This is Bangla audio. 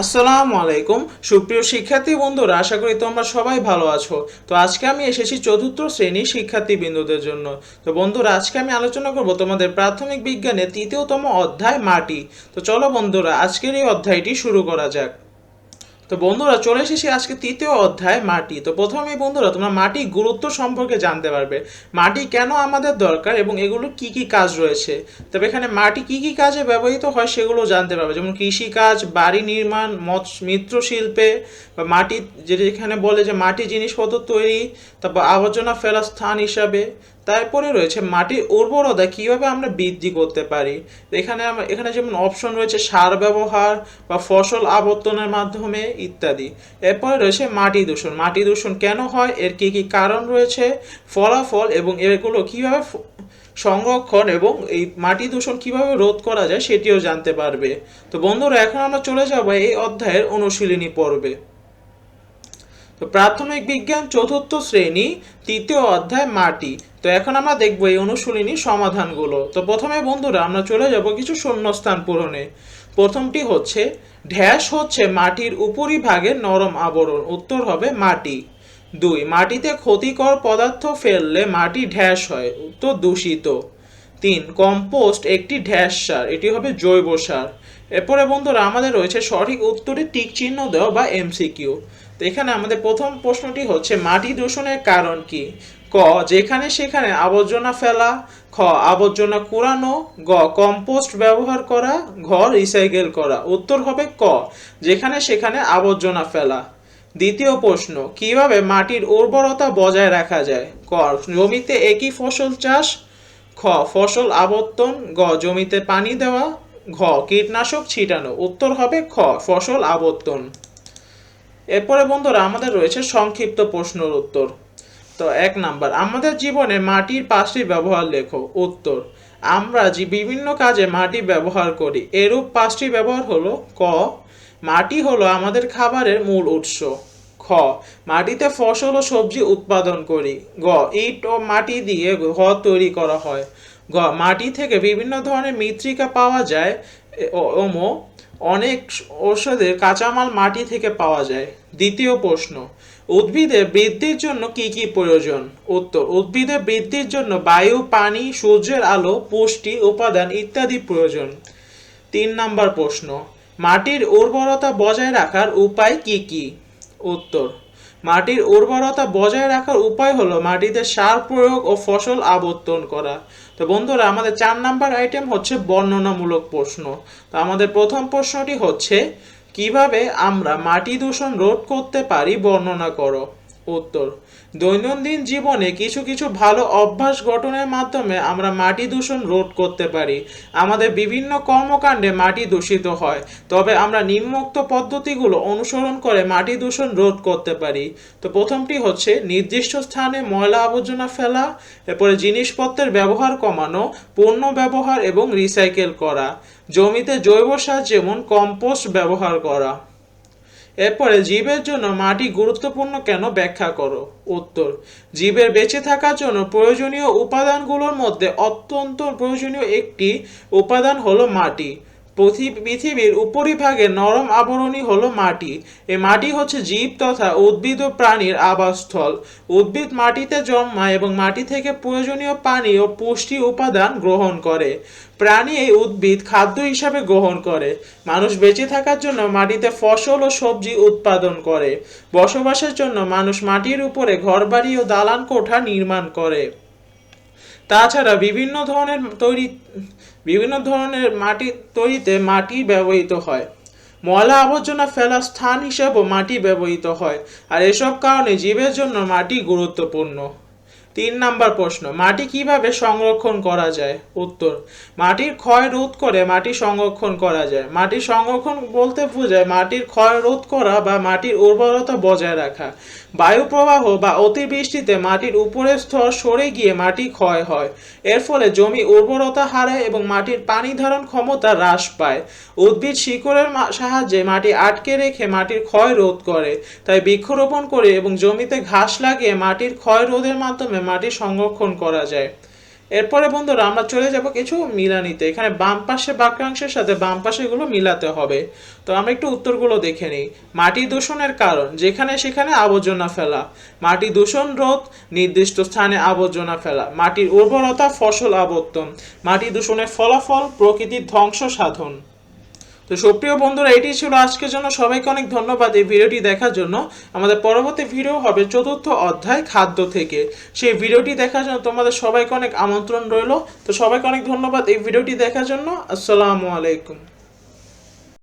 আসসালামু আলাইকুম। সুপ্রিয় শিক্ষার্থী বন্ধুরা, আশা করি তোমরা সবাই ভালো আছো। তো আজকে আমি এসেছি চতুর্থ শ্রেণি শিক্ষার্থী বিন্দুদের জন্য। তো বন্ধুরা, আজকে আমি আলোচনা করব তোমাদের প্রাথমিক বিজ্ঞানের তৃতীয়তম অধ্যায় মাটি। তো চলো বন্ধুরা, আজকের এই অধ্যায়টি শুরু করা যাক। তো বন্ধুরা, চলে এসেছি আজকে তৃতীয় অধ্যায় মাটি। তো প্রথমেই বন্ধুরা, তোমরা মাটি গুরুত্ব সম্পর্কে জানতে পারবে। মাটি কেন আমাদের দরকার এবং এগুলো কি কি কাজ রয়েছে? তবে এখানে মাটি কি কি কাজে ব্যবহৃত হয় সেগুলো জানতে পারবে। যেমন কৃষিকাজ, বাড়ি নির্মাণ মৎস্য মৃৎশিল্পে বা মাটি, যেটা এখানে বলে যে মাটি জিনিসপত্র তৈরি, তারপর আবর্জনা ফেলার স্থান হিসাবে তারপরে রয়েছে মাটির উর্বরতা কীভাবে আমরা বৃদ্ধি করতে পারি? এখানে এখানে যেমন অপশন রয়েছে সার ব্যবহার বা ফসল আবর্তনের মাধ্যমে ইত্যাদি। এরপরে রয়েছে মাটি দূষণ। মাটি দূষণ কেন হয়? এর কি কি কারণ রয়েছে? ফলাফল এবং এগুলো কীভাবে সংরক্ষণ এবং এই মাটি দূষণ কীভাবে রোধ করা যায় সেটিও জানতে পারবে। তো বন্ধুরা, এখন আমরা চলে যাব এই অধ্যায়ের অনুশীলনী পর্বে। তো প্রাথমিক বিজ্ঞান চতুর্থ শ্রেণি, তৃতীয় অধ্যায়, মাটি। তো এখন আমরা দেখব এই অনুশীলনী সমাধানগুলো। তো প্রথমে বন্ধুরা, আমরা চলে যাব কিছু শূন্যস্থান পূরণে। প্রথমটি হচ্ছে, ঢ্যাস হচ্ছে মাটির উপরিভাগের নরম আবরণ, উত্তর হবে মাটি। দুই, মাটিতে ক্ষতিকর পদার্থ ফেললে মাটি ঢ্যাস হয়, উত্তর দূষিত। তিন, কম্পোস্ট একটি ঢ্যাস সার, এটি হবে জৈব সার। এরপরে বন্ধুরা আমাদের রয়েছে সঠিক উত্তরে টিক চিহ্ন দেওয়া বা এমসিকিউ তো এখানে আমাদের প্রথম প্রশ্নটি হচ্ছে, মাটি দূষণের কারণ কি? ক, যেখানে সেখানে আবর্জনা ফেলা। খ, আবর্জনা কুড়ানো। গ, কম্পোস্ট ব্যবহার করা। ঘ, রিসাইকেল করা। উত্তর হবে ক, যেখানে সেখানে আবর্জনা ফেলা। দ্বিতীয় প্রশ্ন, কীভাবে মাটির উর্বরতা বজায় রাখা যায়? ক, জমিতে একই ফসল চাষ। খ, ফসল আবর্তন। গ, জমিতে পানি দেওয়া। ঘ, কীটনাশক ছিটানো। উত্তর হবে খ, ফসল আবর্তন। এরপরে বন্ধুরা, আমাদের রয়েছে সংক্ষিপ্ত প্রশ্নের উত্তর। তো এক নাম্বার, আমাদের জীবনে মাটির পাঁচটি ব্যবহার লেখো। উত্তর, আমরা যে বিভিন্ন কাজে মাটি ব্যবহার করি, এরূপ পাঁচটি ব্যবহার হলো ক, মাটি হলো আমাদের খাবারের মূল উৎস। খ, মাটিতে ফসল ও সবজি উৎপাদন করি। গ, ইট ও মাটি দিয়ে ঘর তৈরি করা হয়। গ, মাটি থেকে বিভিন্ন ধরনের মৃত্তিকা পাওয়া যায় ওমো অনেক ঔষধের কাঁচামাল মাটি থেকে পাওয়া যায়। দ্বিতীয় প্রশ্ন উদ্ভিদের বৃদ্ধির জন্য কি কি প্রয়োজন? উত্তর উদ্ভিদের বৃদ্ধির জন্য বায়ু, পানি, সূর্যের আলো, পুষ্টি, উপাদান ইত্যাদি প্রয়োজন। তিন নাম্বার প্রশ্ন, মাটির উর্বরতা বজায় রাখার উপায় কি কি? উত্তর। মাটির উর্বরতা বজায় রাখার উপায় হলো মাটিতে সার প্রয়োগ ও ফসল আবর্তন করা। তো বন্ধুরা, আমাদের চার নাম্বার আইটেম হচ্ছে বর্ণনামূলক প্রশ্ন। তো আমাদের প্রথম প্রশ্নটি হচ্ছে, কীভাবে আমরা মাটি দূষণ রোধ করতে পারি বর্ণনা করো? উত্তর। দৈনন্দিন জীবনে কিছু কিছু ভালো অভ্যাস গঠনের মাধ্যমে আমরা মাটি দূষণ রোধ করতে পারি। আমাদের বিভিন্ন কর্মকাণ্ডে মাটি দূষিত হয়, তবে আমরা নিম্নোক্ত পদ্ধতিগুলো অনুসরণ করে মাটি দূষণ রোধ করতে পারি। তো প্রথমটি হচ্ছে নির্দিষ্ট স্থানে ময়লা আবর্জনা ফেলা, এরপরে জিনিসপত্রের ব্যবহার কমানো, পণ্য ব্যবহার এবং রিসাইকেল করা। জমিতে জৈব সার যেমন কম্পোস্ট ব্যবহার করা। এরপরে জীবের জন্য মাটি গুরুত্বপূর্ণ কেন ব্যাখ্যা করো? উত্তর, জীবের বেঁচে থাকার জন্য প্রয়োজনীয় উপাদানগুলোর মধ্যে অত্যন্ত প্রয়োজনীয় একটি উপাদান হলো মাটি। পৃথিবীর উপরিভাগে নরম আবরণী হলো মাটি। এই মাটি হচ্ছে জীব তথা উদ্ভিদ ও প্রাণীর আবাসস্থল। উদ্ভিদ মাটিতে জন্মায় এবং মাটি থেকে প্রয়োজনীয় পানি ও পুষ্টি উপাদান গ্রহণ করে। প্রাণী এই উদ্ভিদ খাদ্য হিসাবে গ্রহণ করে। মানুষ বেঁচে থাকার জন্য মাটিতে ফসল ও সবজি উৎপাদন করে। বসবাসের জন্য মানুষ মাটির উপরে ঘরবাড়ি ও দালান কোঠা নির্মাণ করে। তাছাড়া বিভিন্ন ধরনের তৈরি, বিভিন্ন ধরনের মাটি তৈরিতে মাটি ব্যবহৃত হয়। ময়লা আবর্জনা ফেলার স্থান হিসেবেও মাটি ব্যবহৃত হয়। আর এসব কারণে জীবের জন্য মাটি গুরুত্বপূর্ণ। তিন নাম্বার প্রশ্ন, মাটি কীভাবে সংরক্ষণ করা যায়? উত্তর, মাটির ক্ষয় রোধ করে মাটি সংরক্ষণ করা যায়। মাটি সংরক্ষণ বলতে বোঝায় মাটির ক্ষয় রোধ করা বা মাটির উর্বরতা বজায় রাখা। বায়ু প্রবাহ বা অতিবৃষ্টিতে মাটির উপরের স্তর সরে গিয়ে মাটি ক্ষয় হয়। এর ফলে জমি উর্বরতা হারায় এবং মাটির পানি ধারণ ক্ষমতা হ্রাস পায়। উদ্ভিদ শিকড়ের সাহায্যে মাটি আটকে রেখে মাটির ক্ষয় রোধ করে। তাই বৃক্ষরোপণ করে এবং জমিতে ঘাস লাগিয়ে মাটির ক্ষয় রোধের মাধ্যমে মাটি সংরক্ষণ করা যায়। এরপরে বন্ধুরা আমরা চলে যাব কিছু মিলানিতে। এখানে বাম পাশে বাক্যাংশের সাথে বাম পাশে গুলো মিলাতে হবে। তো আমরা একটু উত্তরগুলো দেখে নিই। মাটি দূষণের কারণ, যেখানে সেখানে আবর্জনা ফেলা। মাটি দূষণ রোধ, নির্দিষ্ট স্থানে আবর্জনা ফেলা। মাটির উর্বরতা, ফসল আবর্তন। মাটি দূষণের ফলাফল, প্রকৃতির ধ্বংস সাধন। তো সুপ্রিয় বন্ধুরা, এটি ছিল আজকের জন্য। সবাইকে অনেক ধন্যবাদ এই ভিডিওটি দেখার জন্য। আমাদের পরবর্তী ভিডিও হবে চতুর্থ অধ্যায় খাদ্য থেকে। সেই ভিডিওটি দেখার জন্য তোমাদের সবাইকে অনেক আমন্ত্রণ রইল। তো সবাইকে অনেক ধন্যবাদ এই ভিডিওটি দেখার জন্য। আসসালামু আলাইকুম।